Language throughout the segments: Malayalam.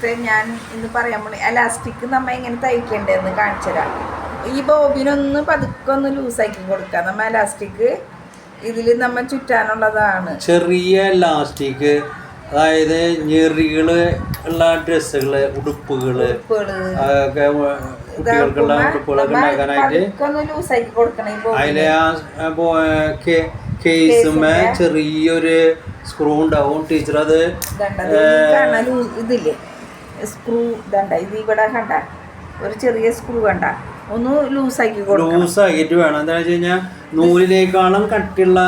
നേരത്തെ ഞാൻ ഇന്ന് പറയാൻ പോണി എലാസ്റ്റിക് നമ്മൾ എങ്ങനെ തയ്ക്കേണ്ടതെന്ന് കാണിച്ചു തരാം. ഈ ബോബിനൊന്ന് പതുക്കെ ഒന്ന് ലൂസാക്കി കൊടുക്കാം. നമ്മൾ എലാസ്റ്റിക് ഇതിൽ നമ്മൾ ചുറ്റാനുള്ളതാണ്. ചെറിയ എലാസ്റ്റിക് അതായത് ഞെറികൾ ഉള്ള ഡ്രസ്സുകൾ ഉടുപ്പുകൾ കുട്ടികൾക്കുള്ള ഉടുപ്പുകളൊക്കെ ഉണ്ടാക്കാനായിട്ട് കൊടുക്കണം ഈ അതിലെ ആ കേസുമേ ചെറിയൊരു സ്ക്രൂ ഉണ്ടാവും. ടീച്ചർ അത് ഇതില്ലേ? സ്ക്രൂ ഇതണ്ട. ഇത് ഇവിടെ കണ്ട. ഒരു ചെറിയ സ്ക്രൂ കണ്ട. ഒന്ന് ലൂസാക്കി കൊടുക്കണം. ലൂസ് ആക്കിട്ട് വേണം. എന്താ വെച്ച് കഴിഞ്ഞാൽ നൂലിനേക്കാളും കട്ടിയുള്ള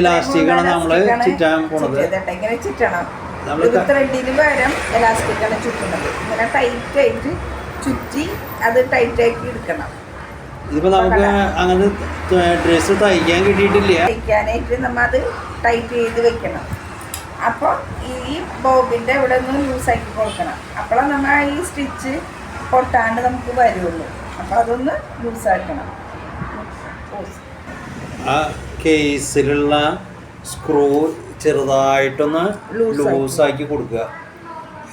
ഇലാസ്റ്റിക്കാണ് നമ്മൾ ചുറ്റാൻ പോണത്. ചുറ്റിയതുണ്ട്. ഇങ്ങനെ ചുറ്റണം. നമ്മൾ ഒരു ത്രെഡിന് പകരം എലാസ്റ്റിക്കാണ് ചുറ്റുന്നത്. ഇങ്ങനെ ടൈറ്റ് ആയിട്ട് ചുറ്റി അത് ടൈറ്റ് ആക്കി എടുക്കണം. ഇതിപ്പോ നമുക്ക് അങ്ങനെ ഡ്രസ്സ് തയ്ക്കാൻ കിട്ടിയിട്ടില്ല. തയ്ക്കാനായിട്ട് നമ്മ അത് ടൈറ്റ് ചെയ്ത് വെക്കണം. അപ്പോൾ ഈ ബോബിന്റെ ഇവിടെ ഒന്ന് ആക്കി കൊടുക്കണം. അപ്പോഴാണ് നമ്മൾ ഈ സ്റ്റിച്ച് പൊട്ടാണ്ട് നമുക്ക് വരുള്ളൂ. അപ്പോൾ അതൊന്ന് ലൂസാക്കണം ആ കേസിലുള്ള സ്ക്രൂ ചെറുതായിട്ടൊന്ന്. ലൂസാക്കി കൊടുക്കുക.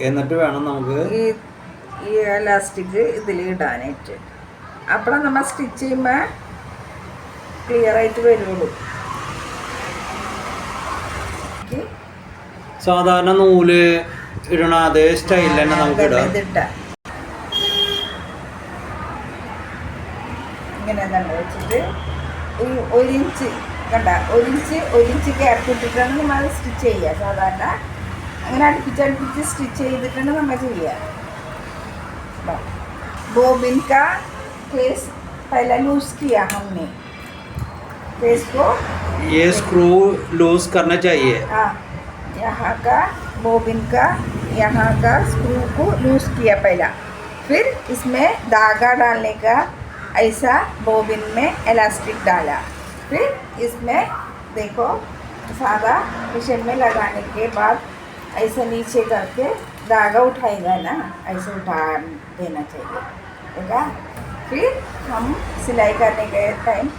എന്നിട്ട് വേണം നമുക്ക് ഈ എലാസ്റ്റിക് ഇതിൽ ഇടാനായിട്ട്. അപ്പോഴാണ് നമ്മൾ സ്റ്റിച്ച് ചെയ്യുമ്പോൾ ക്ലിയർ ആയിട്ട് വരുള്ളൂ ഈ സാധാരണ നൂല് ഇടണ അതേ സ്റ്റൈലിൽ തന്നെ നമുക്ക് ഇടാം ഇതിട്ടാ ഇങ്ങനെ തന്നെ വെച്ചിട്ട് ഈ ഒരു ഇഞ്ച് കണ്ട ഒരു ഇഞ്ച് ഒരു ഇഞ്ച് ഗ്യാപ്പ് ഇട്ടിട്ടാണ് നമ്മൾ സ്റ്റിച്ച് ചെയ്യുക സാധാരണ അങ്ങനെ അടുപ്പിച്ച് അടുപ്പിച്ച് സ്റ്റിച്ച് ചെയ്തിട്ടാണ് നമ്മൾ ചെയ്യുക बा- बोबिन का फेस पहले लूज किया हमने फेस को ये स्क्रू लूज करना चाहिए हाँ यहाँ का बोबिन का, यहाँ का स्क्रू को लूज किया पहला। फिर इसमें धागा डालने का ऐसा बोबिन में इलास्टिक डाला। फिर इसमें देखो सादा मशीन में लगाने के बाद ऐसे नीचे करके धागा उठाएगा ना, ऐसे उठा देना चाहिए। देखा फिर हम सिलाई करने के टाइम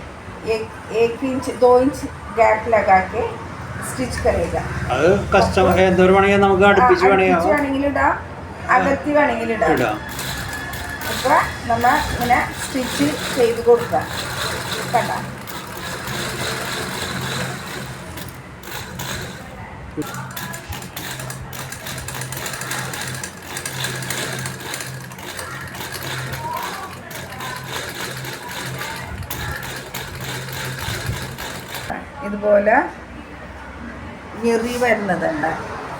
एक एक इंच दो इंच गैप लगा के സ്റ്റിച്ച് കരയുക അത് കസ്റ്റമർ എന്തൊരു വേണമെങ്കിൽ നമുക്ക് അടുപ്പിച്ച് വേണമെങ്കിൽ ഇടാം. അകത്തി വേണമെങ്കിൽ ഇടാം. ഇടാം. അപ്പോൾ നമ്മൾ ഇങ്ങനെ സ്റ്റിച്ച് ചെയ്ത് കൊടുക്കുക. കണ്ട? ഇതുപോലെ ഞെറി വരുന്നതുണ്ട്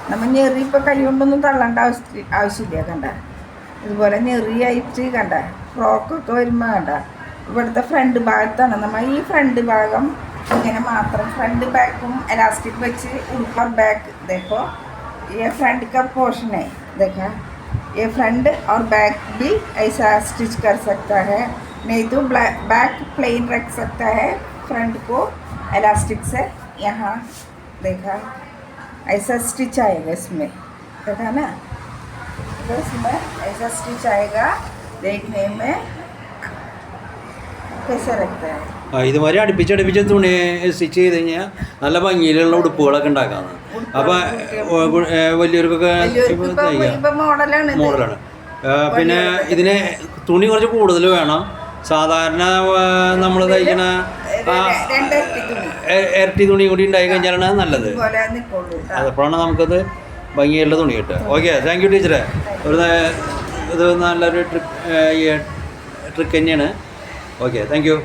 നമ്മൾ ഞെറി ഇപ്പോൾ കൈ കൊണ്ടൊന്നും തള്ളേണ്ട ആവശ്യ ആവശ്യമില്ല കണ്ട ഇതുപോലെ ഞെറിയായിട്ട് കണ്ട ഫ്രോക്കൊക്കെ വരുമ്പോൾ കണ്ട ഇവിടുത്തെ ഫ്രണ്ട് ഭാഗത്താണ് നമ്മൾ ഈ ഫ്രണ്ട് ഭാഗം ഇങ്ങനെ മാത്രം ഫ്രണ്ട് ബാക്കും എലാസ്റ്റിക് വെച്ച് ऊपर बैक देखो ये फ्रंट का पोर्शन है देखा ये फ्रंट और बैक भी ऐसा स्टिच कर सकता है नहीं तो बैक प्लेन रख सकता है फ्रंट को इलास्टिक से यहाँ देखा ऐसा स्टिच आएगा इसमें देखा ना तो इसमें ऐसा स्टिच आएगा देखने में कैसा लगता है ആ, ഇതുമാതിരി അടുപ്പിച്ച് അടുപ്പിച്ച് തുണി സ്റ്റിച്ച് ചെയ്ത് കഴിഞ്ഞാൽ നല്ല ഭംഗിയിലുള്ള ഉടുപ്പുകളൊക്കെ ഉണ്ടാക്കാന്ന് അപ്പൊ ഏ, ഗു- ഏ, വലിയവർക്കൊക്കെ വലിയവർക്ക് ഇപ്പൊ തയ്ക്കാം ഇപ്പൊ മോഡലാണ് ഇത്. മോഡലാണ് ആ, പിന്നെ ഇതിന് തുണി കുറച്ച് കൂടുതൽ വേണം സാധാരണ നമ്മൾ തയ്ക്കണ ഇരട്ടി തുണി. കൂടി ഉണ്ടായി കഴിഞ്ഞാലാണ് നല്ലത്. അതപ്പോഴാണ് നമുക്കത് ഭംഗിയുള്ള തുണി കിട്ടുക. ഓക്കെ താങ്ക് യു ടീച്ചറെ ഒരു ഇത് നല്ലൊരു ട്രിപ്പ് ട്രിക്ക് തന്നെയാണ്. Okay thank you.